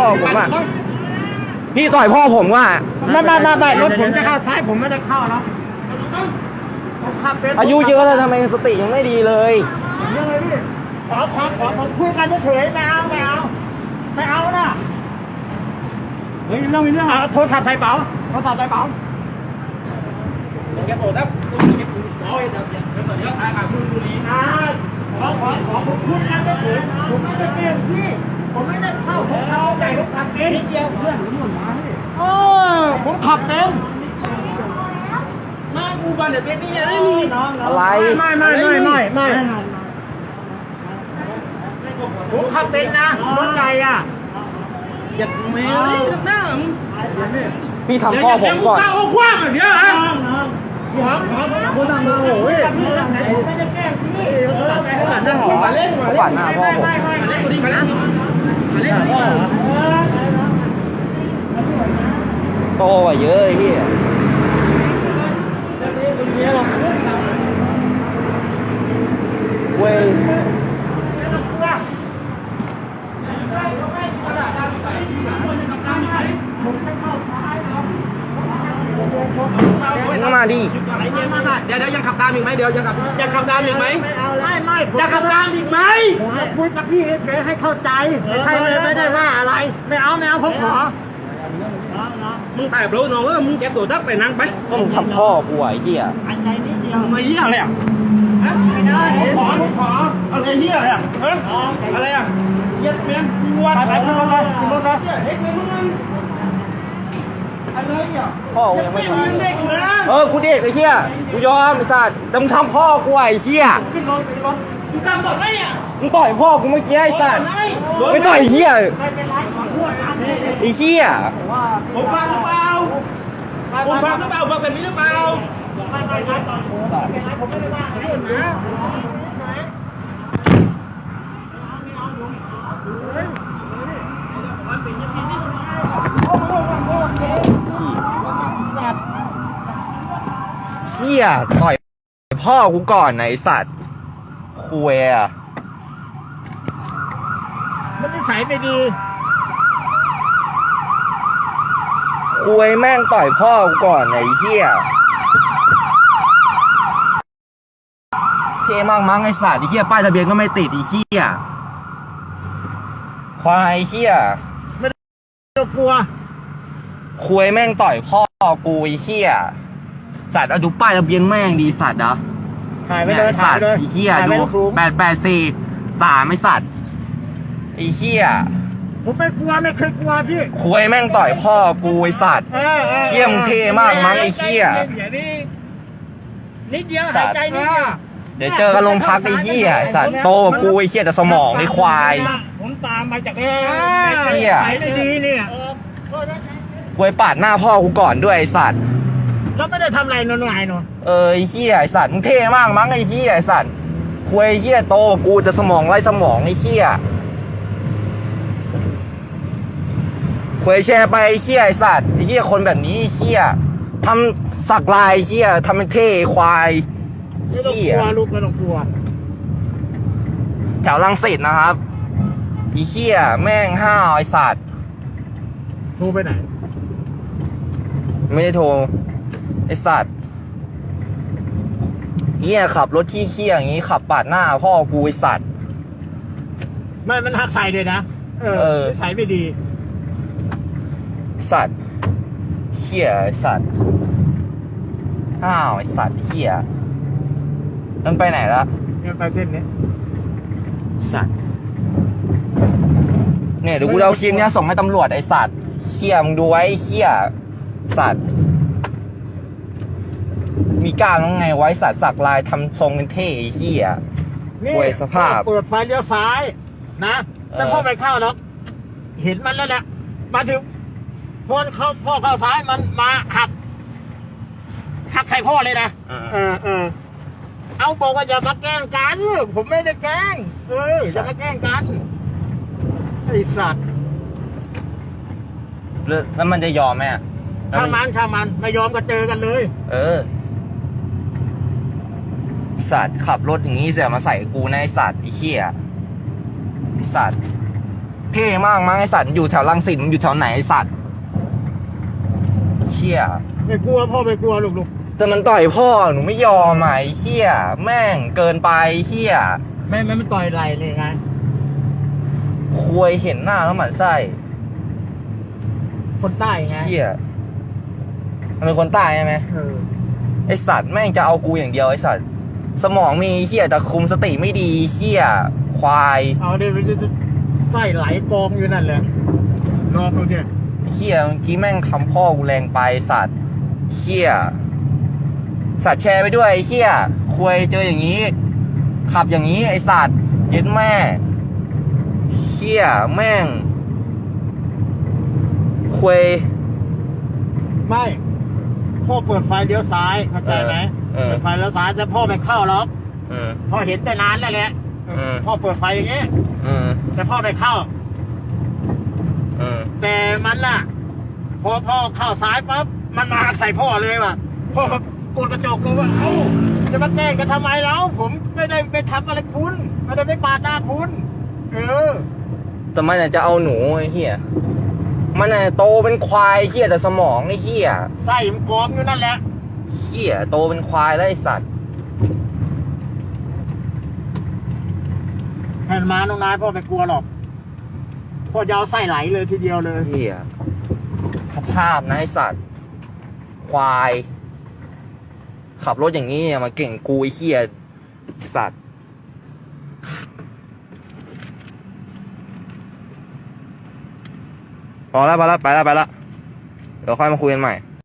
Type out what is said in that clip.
พ่อผมอะพี่ต่อยพ่อผมว่าไม่ไม่ไม่ไม่รถผมจะเข้าซ้ายผมไม่ได้เข้าเนาะผมขับเป็นอายุเยอะแล้วทำไมสติยังไม่ดีเลยยังไงพี่ขอขอขอผมคุยกันเฉยๆไม่เอาไม่เอาไม่เอานะเฮ้ยเรื่องมีเรื่องเอาโทรศัพท์ใส่เป๋าโทรศัพท์ใส่เป๋าแกโตครับโอ้ยเดี๋ยวเดี๋ยวเดี๋ยวทางอะคุณบุรีอ่าขอขอขอผมคุยกันเฉยๆผมไม่ได้เปลี่ยนพี่ ผมไม่ได้เข้าผมเข้าใจผมขับเองนิดเดียวเพื่อนผมหมดมาพี่โอ้ผมขับเองมากูบ้านเดี๋ยวเป็นนี่ยังไม่มีอะไรไม่ไม่ไม่ไม่ไม่ผมขับเป็นนะรถใหญ่อะอย่าแม่เลยหน้ามึงพี่ทำพ่อผมก่อนข้าวคว้างแบบนี้ฮะขอขอคุณนั่งดูโอ้ยพี่นั่งไหนผมไม่ได้แกล้งพี่เออไปข้างหลังนั่งหรอมาเล่นมาเขาเล่นปาดหน้าพ่อผมมาเล่นกูดิมาเล่นมาเล่นพ่อ โตกว่าเยอะไอ้พี่เว้ยมึงก็มาดิเดี๋ยวเดี๋ยวยังขับตามอีกไหมเดี๋ยวยังขับยังขับตามอีกไหมไม่เอาไม่ไม่ผมยังขับตามอีกไหมผมจะคุยกับพี่ให้ให้เข้าใจใครเลยไม่ได้ว่าอะไร ไม่เอาไม่เอาผมขอมึงแต่รู้น้องว่ามึงแกตัวทับไปนั่งไปมึงทำพ่อกูอะไอ้เหี้ยอันใจนิดเดียวมาเหี้ยอะไรอะไม่ได้ผมขอผมขออะไรเหี้ยอะไรอะฮะอะไรอะเย็ดเมียนวัไปดไปขึ้นรถเลยขึ้นรถเลยเฮ็ดเลยมึงอะไรอะ พ่อกูยังไม่ไม่ทำมึงเด็กนะเออกูเด็กไอ้เหี้ยกูยอมไอ้สัตว์แต่มึงทำพ่อกูอะไอ้เหี้ยขึ้นรถขึ้นรถมึงทำต่อได้อะมึงต่อยพ่อกูเมื่อกี้ไอ้สัตว์โดนไม่ต่อยไอ้เหี้ยไม่เป็นไรขอโทษนะไอ้เหี้ยผมฟังหรือเปล่าไปผมไปฟังหรือเปล่าฟังแบบนี้หรือเปล่า ไปไปไปก่อนผมไม่เป็นไรผมไม่ได้ว่าอะไรนะ เหี้ยต่อยพ่อกูก่อนนะไอ้สัตว์คุยอะมันนิสัยไม่ดีคุยแม่งต่อยพ่อกูก่อนไอ้เหี้ยเท่มากมั้งไอ้สัตว์ไอ้เหี้ยป้ายทะเบียนก็ไม่ติดไอ้เหี้ยควายไอ้เหี้ยเรากลัวคุยแม่งต่อยพ่อกูไอ้เหี้ย สัตว์เอาดูป้ายทะเบียนแม่งดีสัตว์นะถ่ายไปเนี่ยเลยไอ้ถ่าสัยตไปว์เลยไอ้เหี้ยถ่าดูไปสูงแปดแปดสี่สามไอ้สัตว์ไอ้เหี้ยผมไม่กลัวไม่เคยกลัวพี่คุยแม่งต่อยพ่อกูไอ้สัตว์ออออเชี่ยมเท่มากมั้งไอ้เชี่ยอย่านี่นิดเดียวสัหายตว์ใจนิดเดียวเดี๋ยวเจอกันโรงพักไอ้เหี้ยไอ้สัตว์โตกว่ากูไอ้เหี้ยแต่สมองไอ้ควายผมตามมาจากเชี่ยไหนไม่ดีเนี่ยคุยปาดหน้าพ่อกูก่อนด้วยไอ้สัตว์ แล้วไม่ได้ทำอะไรนอนหงายเนาะเออไอ้เหี้ยไอ้สัตว์มึงเท่มากมั้งไอ้เหี้ยไอ้สัตว์คุยไอ้เหี้ยโตกว่ากูแต่สมองไร้สมองไอ้เหี้ยคุยแชร์ไปไอ้เหี้ยไอ้สัตว์ไอ้เหี้ยคนแบบนี้ไอ้เหี้ยทำสักลายไอ้เหี้ยทำเป็นเท่ควายไม่ต้องเหี้กย ลัวลูกไม่ต้องกลัวแถวลังสิตนะครับไอีเชี่ยแม่งห้าวไอสัตว์ โทรไปไหนไม่ได้โทร ไอสัตว์เฮียขับรถที่เคี้ยอย่างงี้ขับปาดหน้าพ่อกูไอสัตว์ ไม่มันหักใส่เลยนะ เอเอออนิสัยไม่ดี สัตว์เชี่ยไอสัตว์ห้าวไอสัตว์เชี่ยมันไปไหนละเนี่ยไปเส้นนี้สัตว์ เนี่ยเดี๋ยวกูจะเอาคลิปเนี้ยส่งให้ตำรวจไอสัตว์เชี่ยมึงดูไว้ไอ้เชี่ยสัตว์มี กล้ามยังไงไว้สัตว์สักลายทำทรงเป็นเท่ไอ้เหี้ย นี่โวยสภาพเปิดไฟเลี้ยวซ้ายนะแล้วเออ พ่อไปเข้าแล้วเห็นมันแล้วแหละมาถึงพอเข้าพ่อเข้าซ้ายมันมาหักหักใส่พ่อเลยนะเออเออเออเอาบอกว่าอย่ามาแกล้งกัน ผมไม่ได้แกล้งเอออย่ามาแกล้งกันไอสัตว์แล้วแล้วมันจะยอมไหมอะแล้วถ้ามันถ้ามันไม่ยอมก็เจอกันเลย เออ สัตว์ขับรถอย่างงี้เสียมาใส่กูในะไอ้สัตว์ไอ้เหี้ยไอ้สัตว์เท่มากมั้งไอสัตว์อยู่แถวรังสิตมึงอยู่แถวไหนไอสัตว์เชี่ยไม่กลัวพ่อไม่กลัวลูกลูกแต่มันต่อยพ่อหนูไม่ยอมอะไอ้เชี่ยแม่งเกินไปไอ้เชี่ยไม่ไม่ไม่ต่อยไหลเลยไงควยเห็นหน้าแล้วหมันไส้คนใต้ไงเชี่ยมันเป็นคนใต้ใช่ไหมเออไอสัตว์แม่งจะเอากูอย่างเดียวไอสัตว์ สมองมีเชี่ยแต่คุมสติไม่ดีเชี่ยควายเอาดิมันจะไส้ไหลกองอยู่นั่นแหละลองดูดิเชี่ยเมื่อกี้แม่งทำพ่อกูแรงไปสัตว์เชี่ยสัตว์แชร์ไปด้วยไอ้เชี่ยควยเจออย่างนี้ ขับอย่างนี้ไอสัตว์เย็ดแม่เชี่ยแม่งควยไม่พ่อเปิดไฟเลี้ยวซ้ายเข้าใจไหม เออ เปิดไฟเลี้ยวซ้ายแต่พ่อไม่เข้าหรอกอืมพ่อเห็นแต่นานแล้วแหละอืมพ่อเปิดไฟอย่างเงี้ยอืมแต่พ่อไม่เข้าอืมแต่มันน่ะ พอพ่อเข้าซ้ายปั๊บมันมาใส่พ่อเลยว่ะพ่อก็กดกระจกเลยว่าเอ้าจะมาแกล้งกันทำไมแล้วผมไม่ได้ไปทำอะไรคุณไม่ได้ไปปาดหน้าคุณเออแต่มันน่ะจะเอาหนูไอ้เหี้ย มันน่ะโตเป็นควายเหี้ยแต่สมองไอ้เหี้ยไส้มันกองอยู่นั่นแหละ เหี้ยโตเป็นควายแล้วไอ้สัตว์แผ่นมาน้องนายพ่อไม่กลัวหรอก พ่อจะเอาไส้ไหลเลยทีเดียวเลยเหี้ยสภาพนะไอ้สัตว์ ควาย ขับรถอย่างนี้มาเก่งกูไอ้เหี้ยสัตว์ พอแล้วพอแล้วไปแล้วไปแล้วเดี๋ยวค่อยมาคุยกันใหม่